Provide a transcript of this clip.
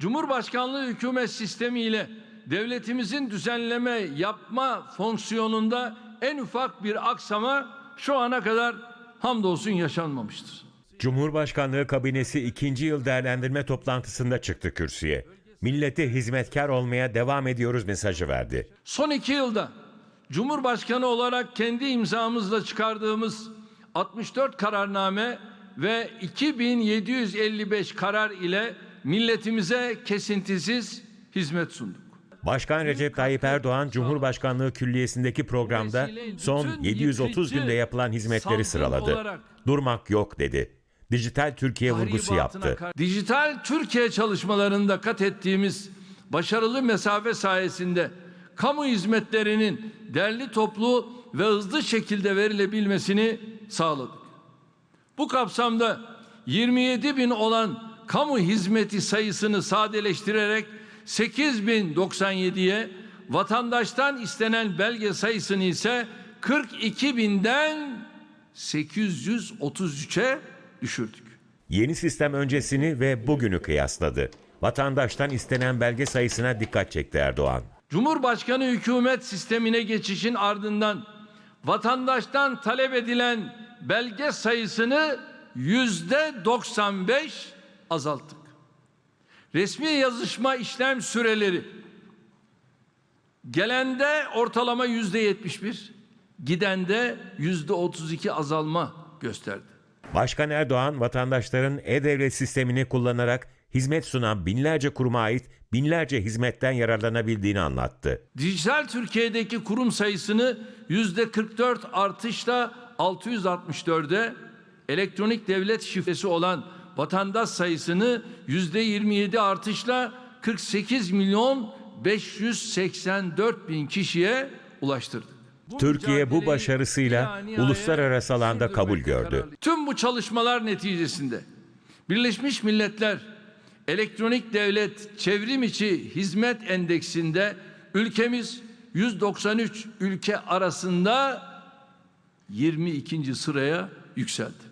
Cumhurbaşkanlığı hükümet sistemi ile devletimizin düzenleme yapma fonksiyonunda en ufak bir aksama şu ana kadar hamdolsun yaşanmamıştır. Cumhurbaşkanlığı kabinesi ikinci yıl değerlendirme toplantısında çıktı kürsüye. Millete hizmetkar olmaya devam ediyoruz mesajı verdi. Son iki yılda Cumhurbaşkanı olarak kendi imzamızla çıkardığımız 64 kararname ve 2755 karar ile milletimize kesintisiz hizmet sunduk. Başkan Recep Tayyip Erdoğan Cumhurbaşkanlığı Külliyesi'ndeki programda son 730 günde yapılan hizmetleri sıraladı. Durmak yok dedi. Dijital Türkiye vurgusu yaptı. Dijital Türkiye çalışmalarında kat ettiğimiz başarılı mesafe sayesinde kamu hizmetlerinin derli toplu ve hızlı şekilde verilebilmesini sağladık. Bu kapsamda 27 bin olan kamu hizmeti sayısını sadeleştirerek 8097'ye, vatandaştan istenen belge sayısını ise 42 binden 833'e düşürdük. Yeni sistem öncesini ve bugünü kıyasladı. Vatandaştan istenen belge sayısına dikkat çekti Erdoğan. Cumhurbaşkanı hükümet sistemine geçişin ardından vatandaştan talep edilen belge sayısını yüzde 95 azalttık. Resmi yazışma işlem süreleri gelende ortalama yüzde 71, gidende yüzde 32 azalma gösterdi. Başkan Erdoğan vatandaşların e-devlet sistemini kullanarak hizmet sunan binlerce kuruma ait binlerce hizmetten yararlanabildiğini anlattı. Dijital Türkiye'deki kurum sayısını yüzde 44 artışla 664'e, elektronik devlet şifresi olan vatandaş sayısını yüzde 27 artışla 48 milyon 584 bin kişiye ulaştırdık. Türkiye bu başarısıyla uluslararası alanda kabul gördü. Tüm bu çalışmalar neticesinde Birleşmiş Milletler Elektronik Devlet Çevrim içi Hizmet Endeksinde ülkemiz 193 ülke arasında 22. sıraya yükseldi.